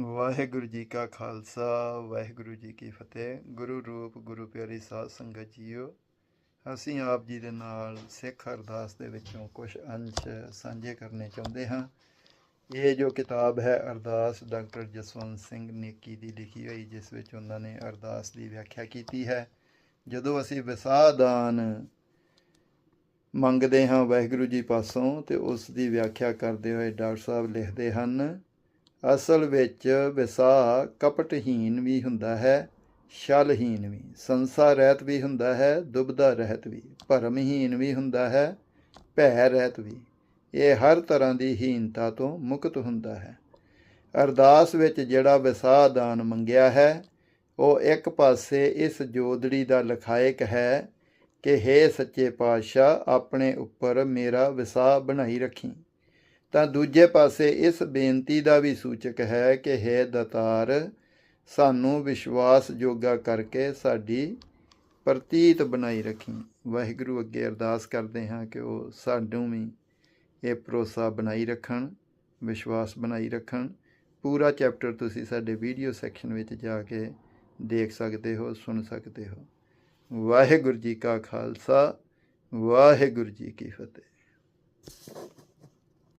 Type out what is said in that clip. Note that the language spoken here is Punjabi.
ਵਾਹਿਗੁਰੂ ਜੀ ਕਾ ਖਾਲਸਾ, ਵਾਹਿਗੁਰੂ ਜੀ ਕੀ ਫਤਿਹ। ਗੁਰੂ ਰੂਪ, ਗੁਰੂ ਪਿਆਰੀ ਸਾਧ ਸੰਗਤ ਜੀਓ, ਅਸੀਂ ਆਪ ਜੀ ਦੇ ਨਾਲ ਸਿੱਖ ਅਰਦਾਸ ਦੇ ਵਿੱਚੋਂ ਕੁਝ ਅੰਸ਼ ਸਾਂਝੇ ਕਰਨੇ ਚਾਹੁੰਦੇ ਹਾਂ। ਇਹ ਜੋ ਕਿਤਾਬ ਹੈ ਅਰਦਾਸ ਡਾਕਟਰ ਜਸਵੰਤ ਸਿੰਘ ਨੇਕੀ ਦੀ ਲਿਖੀ ਹੋਈ, ਜਿਸ ਵਿੱਚ ਉਹਨਾਂ ਨੇ ਅਰਦਾਸ ਦੀ ਵਿਆਖਿਆ ਕੀਤੀ ਹੈ। ਜਦੋਂ ਅਸੀਂ ਵਿਸਾਹ ਦਾਨ ਮੰਗਦੇ ਹਾਂ ਵਾਹਿਗੁਰੂ ਜੀ ਪਾਸੋਂ, ਤੇ ਉਸ ਦੀ ਵਿਆਖਿਆ ਕਰਦੇ ਹੋਏ ਡਾਕਟਰ ਸਾਹਿਬ ਲਿਖਦੇ ਹਨ ਅਸਲ ਵਿੱਚ ਵਿਸਾਹ ਕਪਟਹੀਨ ਵੀ ਹੁੰਦਾ ਹੈ ਛਲਹੀਨ ਵੀ। ਸੰਸਾਰ ਰਹਿਤ ਵੀ ਹੁੰਦਾ ਹੈ ਦੁਬਦਾ ਰਹਿਤ ਵੀ। ਭਰਮਹੀਨ ਵੀ ਹੁੰਦਾ ਹੈ, ਭੈ ਰਹਿਤ ਵੀ। ਇਹ ਹਰ ਤਰ੍ਹਾਂ ਦੀ ਹੀਨਤਾ ਤੋਂ ਮੁਕਤ ਹੁੰਦਾ ਹੈ। ਅਰਦਾਸ ਵਿੱਚ ਜਿਹੜਾ ਵਿਸਾਹ ਦਾਨ ਮੰਗਿਆ ਹੈ, ਉਹ ਇੱਕ ਪਾਸੇ ਇਸ ਜੋਦੜੀ ਦਾ ਲਖਾਇਕ ਹੈ ਕਿ हे ਸੱਚੇ ਪਾਤਸ਼ਾਹ, ਆਪਣੇ ਉੱਪਰ ਮੇਰਾ ਵਿਸਾਹ ਬਣਾਈ ਰੱਖੀ। ਤਾਂ ਦੂਜੇ ਪਾਸੇ ਇਸ ਬੇਨਤੀ ਦਾ ਵੀ ਸੂਚਕ ਹੈ ਕਿ ਹੈ ਦਤਾਰ, ਸਾਨੂੰ ਵਿਸ਼ਵਾਸ ਜੋਗਾ ਕਰਕੇ ਸਾਡੀ ਪ੍ਰਤੀਤ ਬਣਾਈ ਰੱਖੀ। ਵਾਹਿਗੁਰੂ ਅੱਗੇ ਅਰਦਾਸ ਕਰਦੇ ਹਾਂ ਕਿ ਉਹ ਸਾਨੂੰ ਵੀ ਇਹ ਭਰੋਸਾ ਬਣਾਈ ਰੱਖਣ, ਵਿਸ਼ਵਾਸ ਬਣਾਈ ਰੱਖਣ। ਪੂਰਾ ਚੈਪਟਰ ਤੁਸੀਂ ਸਾਡੇ ਵੀਡੀਓ ਸੈਕਸ਼ਨ ਵਿੱਚ ਜਾ ਕੇ ਦੇਖ ਸਕਦੇ ਹੋ, ਸੁਣ ਸਕਦੇ ਹੋ। ਵਾਹਿਗੁਰੂ ਜੀ ਕਾ ਖਾਲਸਾ, ਵਾਹਿਗੁਰੂ ਜੀ ਕੀ ਫਤਿਹ।